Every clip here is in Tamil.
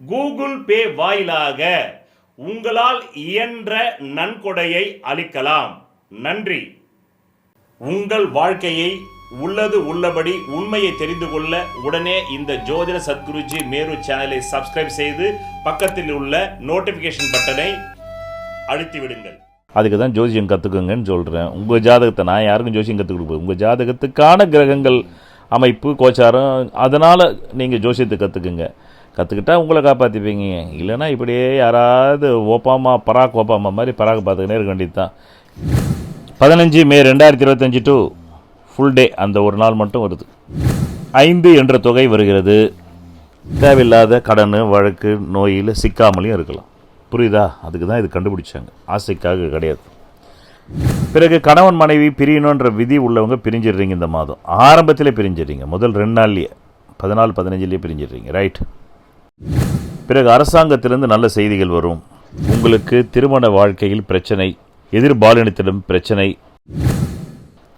கூகுள் பே வாயிலாக உங்களால் இயன்ற நன்கொடையை அளிக்கலாம். நன்றி. உங்கள் வாழ்க்கையை உள்ளது உள்ளபடி உண்மையை தெரிந்து கொள்ள உடனே இந்த ஜோதிட சத்குருஜி மேரு சேனலை சப்ஸ்கிரைப் செய்து பக்கத்தில் உள்ள நோட்டிபிகேஷன் பட்டனை அழுத்தி விடுங்கள் அதுக்கு தான் ஜோசியம் கற்றுக்குங்கன்னு சொல்கிறேன் உங்கள் ஜாதகத்தை நான் யாருக்கும் ஜோசியம் கற்றுக் கொடுப்பேன் உங்கள் ஜாதகத்துக்கான கிரகங்கள் அமைப்பு கோச்சாரம் அதனால் நீங்கள் ஜோசியத்தை கற்றுக்குங்க கற்றுக்கிட்டா உங்களை காப்பாற்றிப்பீங்க இல்லைன்னா இப்படியே யாராவது ஓப்பாமா பராக் ஓப்பாமா மாதிரி பராக் பார்த்துக்கினே இருக்க வேண்டியது தான் பதினஞ்சு மே ரெண்டாயிரத்தி இருபத்தஞ்சி டு ஃபுல் டே அந்த ஒரு நாள் மட்டும் வருது. ஐந்து என்ற தொகை வருகிறது. தேவையில்லாத கடன் வழக்கு நோயில் சிக்காமலையும் இருக்கலாம். புரியுதா? அதுக்கு தான் இது கண்டுபிடிச்சாங்க. ஆசைக்காக கிடையாது. பிறகு கணவன் மனைவி பிரியணுன்ற விதி உள்ளவங்க பிரிஞ்சிடுறீங்க இந்த மாதம். ஆரம்பத்திலே பிரிஞ்சிடுறீங்க. முதல் ரெண்டு நாள்லேயே. பதினாலு பதினஞ்சுலேயே பிரிஞ்சிடுறீங்க. ரைட் பிறகு அரசாங்கத்திலிருந்து நல்ல செய்திகள் வரும். உங்களுக்கு திருமண வாழ்க்கையில் பிரச்சனை எதிர்பாலினத்திடம் பிரச்சனை.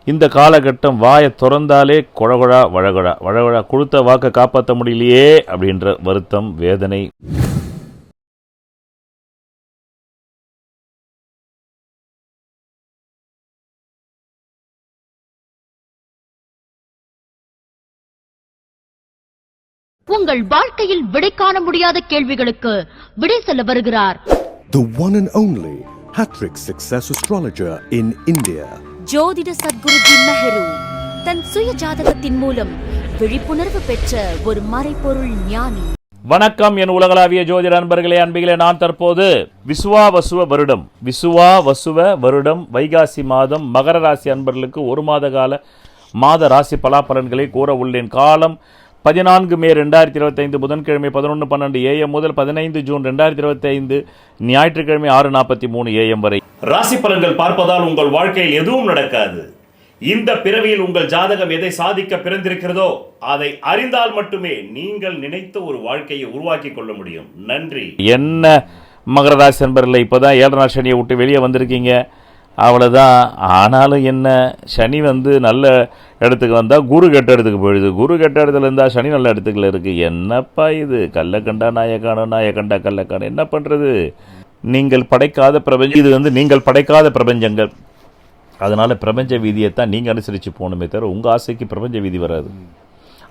இந்த காலகட்டம் வாயை திறந்தாலே கொழகொழா வழகொழா வழகுழா கொடுத்த வாக்கை காப்பாற்ற முடியலையே அப்படின்ற வருத்தம் வேதனை. உங்கள் வாழ்க்கையில் விடை காண முடியாத கேள்விகளுக்கு விடை சொல்ல வருகிறார். The one and only Hattrick Success Astrologer in India. ஜோதிட சத்குருஜி மெஹரு தன் சுய ஜாதகத்தின் மூலம் விழிப்புணர்வு பெற்ற ஒரு மறைபொருள் ஞானி. வணக்கம் என் உலகளாவிய ஜோதிட அன்பர்களே அன்பிகளே நான் தற்போது விசுவா வசுவ வருடம். விசுவா வசுவ வருடம் வைகாசி மாதம் மகர ராசி அன்பர்களுக்கு ஒரு மாத கால மாத ராசி பலாபலன்களை கூற உள்ளேன். காலம் பதினான்கு மே ரெண்டாயிரத்தி இருபத்தைந்து புதன்கிழமை பதினொன்று பன்னெண்டு ஏஎம் முதல் பதினைந்து ஜூன் ரெண்டாயிரத்தி இருபத்தைந்து ஞாயிற்றுக்கிழமை ஆறு நாற்பத்தி மூணு ஏஎம் வரை. ராசி பலன்கள் பார்ப்பதால் உங்கள் வாழ்க்கையில் எதுவும் நடக்காது. இந்த பிறவியில் உங்கள் ஜாதகம் எதை சாதிக்க பிறந்திருக்கிறதோ அதை அறிந்தால் மட்டுமே நீங்கள் நினைத்த ஒரு வாழ்க்கையை உருவாக்கி கொள்ள முடியும். நன்றி. என்ன மகர ராசி அன்பர்களே இப்போ தான் ஏழரை நாள் சனியை விட்டு வெளியே வந்திருக்கீங்க. அவ்வளோதான் ஆனாலும் என்ன சனி வந்து நல்ல இடத்துக்கு வந்தால் குரு கெட்ட இடத்துக்கு போயிடுது. குரு கெட்ட இடத்துல இருந்தால் சனி நல்ல இடத்துக்குள்ள இருக்குது என்னப்பா இது? கல்லை கண்டா நாயக்கண்டா காணும் நாயை என்ன பண்ணுறது நீங்கள் படைக்காத பிரபஞ்சம். இது வந்து நீங்கள் படைக்காத பிரபஞ்சங்கள். அதனால் பிரபஞ்ச விதியைத்தான் நீங்கள் அனுசரித்து போகணுமே தவிர உங்கள் ஆசைக்கு பிரபஞ்ச விதி வராது.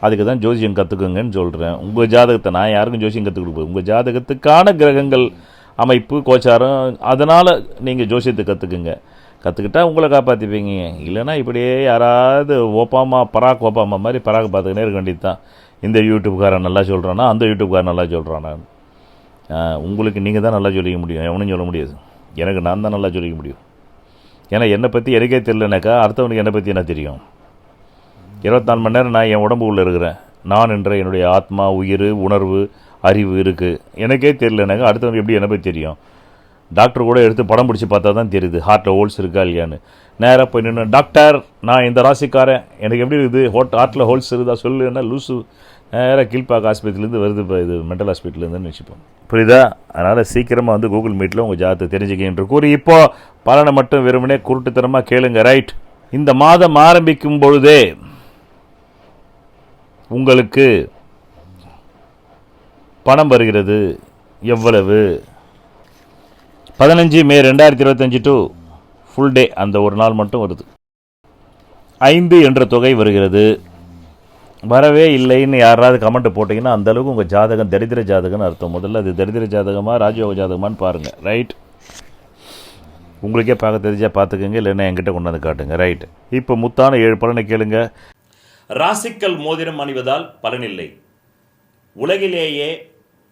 அதுக்கு தான் ஜோசியம் கற்றுக்குங்கன்னு சொல்கிறேன் உங்கள் ஜாதகத்தை நான் யாருக்கும் ஜோசியம் கற்றுக் கொடுப்பேன் உங்கள் ஜாதகத்துக்கான கிரகங்கள் அமைப்பு கோச்சாரம் அதனால் நீங்கள் ஜோசியத்தை கற்றுக்குங்க கற்றுக்கிட்டா உங்களை காப்பாற்றிப்பீங்க இல்லைன்னா இப்படியே யாராவது ஓப்பாமா பராக் ஓப்பாமா மாதிரி பராக் பார்த்துக்கினே இருக்க வேண்டியது தான் இந்த யூடியூப்காரன் நல்லா சொல்கிறானா அந்த யூடியூப்காரன் நல்லா சொல்கிறானா உங்களுக்கு நீங்கள் தான் நல்லா சொல்லிக்க முடியும். எவனும் சொல்ல முடியாது. எனக்கு நான் தான் நல்லா சொல்லிக்க முடியும். ஏன்னா என்னை பற்றி எனக்கே தெரியலனாக்கா அடுத்தவனுக்கு என்னை பற்றி என்ன தெரியும்? இருபத்தாலு மணி நேரம் நான் என் உடம்பு உள்ளே இருக்கிறேன். நான் என்ற என்னுடைய ஆத்மா உயிர் உணர்வு அறிவு இருக்குது எனக்கே தெரியலனாக்கா அடுத்தவனுக்கு எப்படி என்னை பற்றி தெரியும்? டாக்டர் கூட எடுத்து படம் பிடிச்சி பார்த்தா தான் தெரியுது ஹார்ட்டில் ஹோல்ஸ் இருக்கா இல்லையான்னு. நேராக போய் நின்று டாக்டர் நான் இந்த ராசிக்காரன். எனக்கு எப்படி இருக்குது ஹோட் ஹார்ட்டில் ஹோல்ஸ் இருக்குதா? சொல்லுன்னா லூசு. நேராக கீழ்பாக் ஆஸ்பத்திரிலேருந்து வருது இப்போ இது மென்டல் ஹாஸ்பிட்டலேருந்து நினச்சிப்போம். புரியுதா? அதனால் சீக்கிரமாக வந்து கூகுள் மீட்டில் உங்கள் ஜாதத்தை தெரிஞ்சுக்கின்ற கூறி இப்போது பலனை மட்டும் வெறுமனே குருட்டுத்தனமாக கேளுங்க. ரைட் இந்த மாதம் ஆரம்பிக்கும் பொழுதே உங்களுக்கு பணம் வருகிறது. எவ்வளவு? பதினஞ்சு மே ரெண்டாயிரத்தி இருபத்தஞ்சி டு ஃபுல் டே அந்த ஒரு நாள் மட்டும் வருது. ஐந்து என்ற தொகை வருகிறது. வரவே இல்லைன்னு யாராவது கமெண்ட் போட்டிங்கன்னா அந்த அளவுக்கு உங்கள் ஜாதகம் தரித்திர ஜாதகம்னு அர்த்தம். முதல்ல அது தரித்திர ஜாதகமாக ராஜயோக ஜாதகமானு பாருங்கள் ரைட் உங்களுக்கே பார்க்க தெரிஞ்சால் பார்த்துக்கோங்க இல்லைன்னா என்கிட்ட கொண்டாந்து காட்டுங்க. ரைட் இப்போ முத்தான ஏழு பலனை கேளுங்க. ராசிக்கல் மோதிரம் அணிவதால் பலனில்லை. உலகிலேயே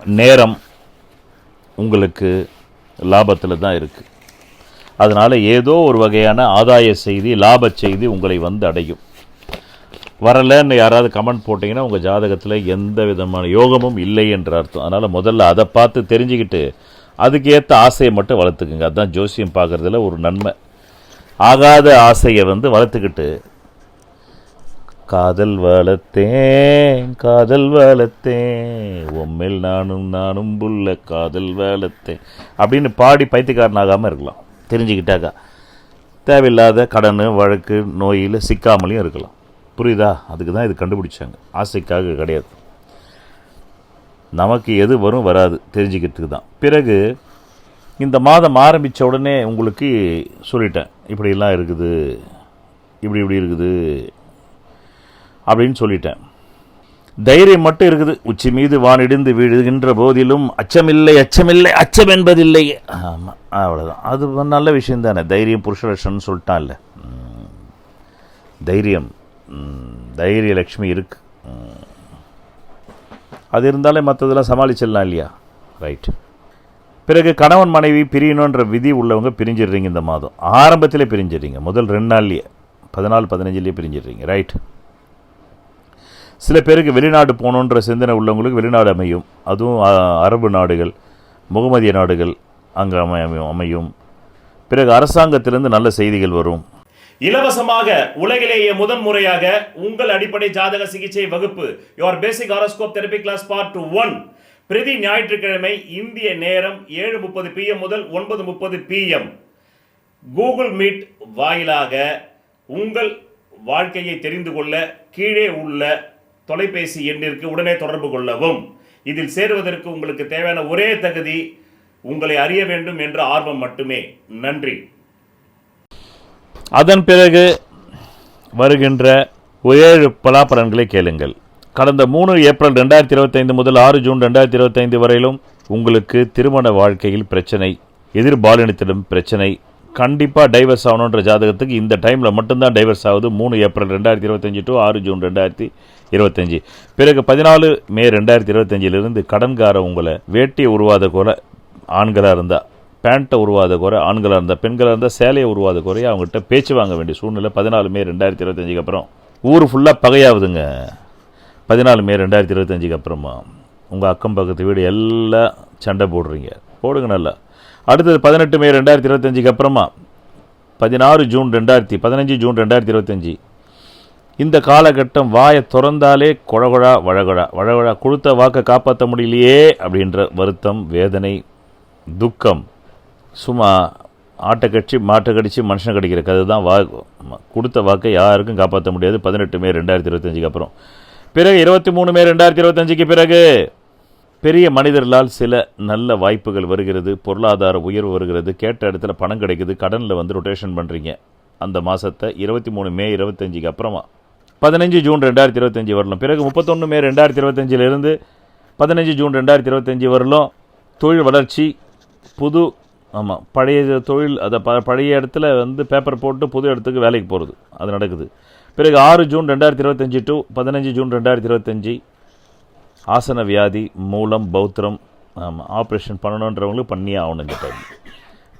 நேரம் உங்களுக்கு லாபத்தில் தான் இருக்குது அதனால் ஏதோ ஒரு வகையான ஆதாய செய்தி லாப செய்தி உங்களை வந்து அடையும். வரலன்னு யாராவது கமெண்ட் போட்டிங்கன்னா உங்கள் ஜாதகத்தில் எந்த விதமான யோகமும் இல்லை என்ற அர்த்தம். அதனால் முதல்ல அதை பார்த்து தெரிஞ்சுக்கிட்டு அதுக்கேற்ற ஆசையை மட்டும் வளர்த்துக்குங்க. அதுதான் ஜோசியம் பார்க்குறதுல ஒரு நன்மை. ஆகாத ஆசையை வந்து வளர்த்துக்கிட்டு காதல் வளர்த்தேன் காதல் வளர்த்தேன். உம்மில் நானும் நானும் புள்ள காதல் வளர்த்தேன். அப்படின்னு பாடி பைத்தியக்காரனாகாமல் இருக்கலாம். தெரிஞ்சுக்கிட்டாக்கா. தேவையில்லாத கடன் வழக்கு நோயில் சிக்காமலையும் இருக்கலாம். புரியுதா? அதுக்கு தான் இது கண்டுபிடிச்சாங்க. ஆசைக்காக கிடையாது. நமக்கு எது வரும் வராது. தெரிஞ்சுக்கிறதுக்கு தான். பிறகு இந்த மாதம் ஆரம்பித்த உடனே உங்களுக்கு சொல்லிட்டேன். இப்படிலாம் இருக்குது. இப்படி இப்படி இருக்குது. அப்படின்னு சொல்லிட்டேன். தைரியம் மட்டும் இருக்குது. உச்சி மீது வானிடிந்து வீழுகின்ற போதிலும் அச்சமில்லை அச்சமில்லை அச்சம் என்பதில்லை. ஆமாம் அவ்வளோதான் அது ஒரு நல்ல விஷயம் தானே. தைரியம் புருஷலட்சணம்னு சொல்லிட்டான் இல்லை தைரியம் தைரிய லக்ஷ்மி இருக்கு. அது இருந்தாலே மற்றதெல்லாம் சமாளிச்சிடலாம் இல்லையா? ரைட் பிறகு கணவன் மனைவி பிரியணுன்ற விதி உள்ளவங்க பிரிஞ்சிடுறீங்க இந்த மாதம். ஆரம்பத்திலே பிரிஞ்சிடுறீங்க. முதல் ரெண்டு நாள்லேயே பதினாலு பதினஞ்சுலேயே பிரிஞ்சிடுறீங்க. ரைட் சில பேருக்கு வெளிநாடு போகணுன்ற சிந்தனை உள்ளவங்களுக்கு வெளிநாடு அமையும். அதுவும் அரபு நாடுகள் முகமதிய நாடுகள் அங்கே அமையும் அமையும். பிறகு அரசாங்கத்திலிருந்து நல்ல செய்திகள் வரும். இலவசமாக உலகிலேயே முதன் முறையாக உங்கள் அடிப்படை ஜாதக சிகிச்சை வகுப்பு your basic horoscope therapy class part one பிரதி ஞாயிற்றுக்கிழமை இந்திய நேரம் ஏழு முப்பது பிஎம் முதல் ஒன்பது முப்பது பிஎம் கூகுள் மீட் வாயிலாக உங்கள் வாழ்க்கையை தெரிந்து கொள்ள கீழே உள்ள தொலைபேசி எண்ணிற்கு உடனே தொடர்பு கொள்ளவும். இதில் சேருவதற்கு உங்களுக்கு தேவையான ஒரே தகுதி உங்களை அறிய வேண்டும் என்ற ஆர்வம் மட்டுமே. நன்றி. அதன் பிறகு வருகின்ற ஏழு பலாபலன்களை கேளுங்கள். கடந்த மூணு ஏப்ரல் ரெண்டாயிரத்தி இருபத்தைந்து முதல் ஆறு ஜூன் ரெண்டாயிரத்தி இருபத்தைந்து வரையிலும் உங்களுக்கு திருமண வாழ்க்கையில் பிரச்சனை எதிர்பாலினத்திடம் பிரச்சனை கண்டிப்பாக டைவர்ஸ் ஆகணுன்ற ஜாதகத்துக்கு இந்த டைமில் மட்டும்தான் டைவர்ஸ் ஆகுது. மூணு ஏப்ரல் ரெண்டாயிரத்தி இருபத்தஞ்சி டு ஆறு ஜூன் ரெண்டாயிரத்தி இருபத்தஞ்சி பிறகு பதினாலு மே ரெண்டாயிரத்தி இருபத்தஞ்சிலிருந்து கடன்கார உங்களை வேட்டியை உருவாத குறை ஆண்களாக இருந்தால் பேண்ட்டை உருவாத குறை ஆண்களாக இருந்தால் பெண்களாக இருந்தால் சேலையை உருவாத குறைய அவங்ககிட்ட பேச்சு வாங்க வேண்டிய சூழ்நிலை பதினாலு மே ரெண்டாயிரத்தி இருபத்தஞ்சிக்கு அப்புறம். ஊர் ஃபுல்லாக பகையாகுதுங்க. பதினாலு மே ரெண்டாயிரத்தி இருபத்தஞ்சுக்கு அப்புறமா. உங்கள் அக்கம் பக்கத்து வீடு எல்லாம் சண்டை போடுறீங்க. போடுங்க நல்லா. அடுத்தது பதினெட்டு மே ரெண்டாயிரத்தி இருபத்தஞ்சுக்கு அப்புறமா பதினாறு ஜூன் ரெண்டாயிரத்தி பதினஞ்சு ஜூன் ரெண்டாயிரத்தி இருபத்தஞ்சி இந்த காலகட்டம் வாயை திறந்தாலே குழகுழா வழகுழா வழகுழா கொடுத்த வாக்கை காப்பாற்ற முடியலையே அப்படின்ற வருத்தம் வேதனை துக்கம் சும்மா ஆட்டை கட்சி மாட்டை கடிச்சு மனுஷனை கடிக்கிற கதை தான் வா கொடுத்த வாக்கை யாருக்கும் காப்பாற்ற முடியாது பதினெட்டு மே ரெண்டாயிரத்தி இருபத்தஞ்சுக்கு அப்புறம். பிறகு இருபத்தி மூணு மே ரெண்டாயிரத்தி இருபத்தஞ்சுக்கு பிறகு பெரிய மனிதர்களால் சில நல்ல வாய்ப்புகள் வருகிறது பொருளாதார உயர்வு வருகிறது கேட்ட இடத்துல பணம் கிடைக்குது கடனில் வந்து ரொட்டேஷன் பண்ணுறீங்க அந்த மாதத்தை இருபத்தி மூணு மே இருபத்தஞ்சுக்கு அப்புறமா. பதினஞ்சு ஜூன் ரெண்டாயிரத்தி இருபத்தஞ்சி வரலாம். பிறகு முப்பத்தொன்று மே ரெண்டாயிரத்தி இருபத்தஞ்சிலிருந்து பதினஞ்சு ஜூன் ரெண்டாயிரத்தி இருபத்தஞ்சி வரலும். தொழில் வளர்ச்சி புது ஆமாம் பழைய தொழில் அதை ப பழைய இடத்துல வந்து பேப்பர் போட்டு புது இடத்துக்கு வேலைக்கு போகிறது அது நடக்குது. பிறகு ஆறு ஜூன் ரெண்டாயிரத்தி இருபத்தஞ்சி டு பதினஞ்சு ஜூன் ரெண்டாயிரத்தி இருபத்தஞ்சி ஆசன வியாதி மூலம் பௌத்திரம் ஆமாம் ஆப்ரேஷன் பண்ணணுன்றவங்களுக்கு பண்ணியே ஆகணும் இந்த டைம்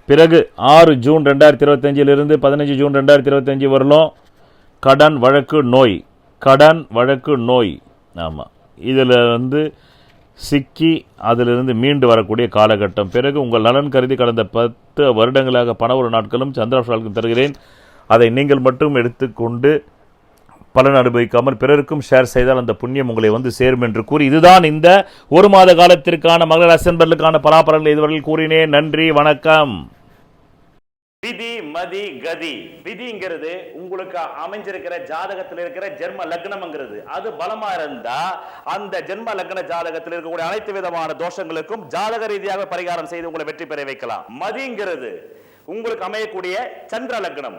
பிறகு ஆறு ஜூன் ரெண்டாயிரத்தி இருபத்தஞ்சிலிருந்து பதினஞ்சு ஜூன் ரெண்டாயிரத்தி இருபத்தஞ்சி வரலும் கடன் வழக்கு நோய் கடன் வழக்கு நோய் ஆமாம் இதில் வந்து சிக்கி அதிலிருந்து மீண்டு வரக்கூடிய காலகட்டம். பிறகு உங்கள் நலன் கருதி கடந்த பத்து வருடங்களாக பண ஒரு நாட்களும் சந்திராஷ்டாலுக்கும் தருகிறேன். அதை நீங்கள் மட்டும் எடுத்துக்கொண்டு பலன் அனுபவிக்காமல் பிறருக்கும் ஷேர் செய்தால் அந்த புண்ணியம் உங்களை வந்து சேரும் என்று கூறி இதுதான் இந்த ஒரு மாத காலத்திற்கான மகள அசன்பர்களுக்கான பலாபலன்களை இதுவரையில் கூறினேன். நன்றி வணக்கம். விதி மதி கதி. விதிங்கிறது உங்களுக்கு அமைஞ்சிருக்கிற ஜாதகத்தில் இருக்கிற ஜென்ம லக்னம்ங்கிறது. அது பலமா இருந்தா அந்த ஜென்ம லக்ன ஜாதகத்தில் இருக்கக்கூடிய அனைத்து விதமான தோஷங்களுக்கும் ஜாதக ரீதியாக பரிகாரம் செய்து உங்களை வெற்றி பெற வைக்கலாம். மதிங்கிறது உங்களுக்கு அமையக்கூடிய சந்திர லக்னம்.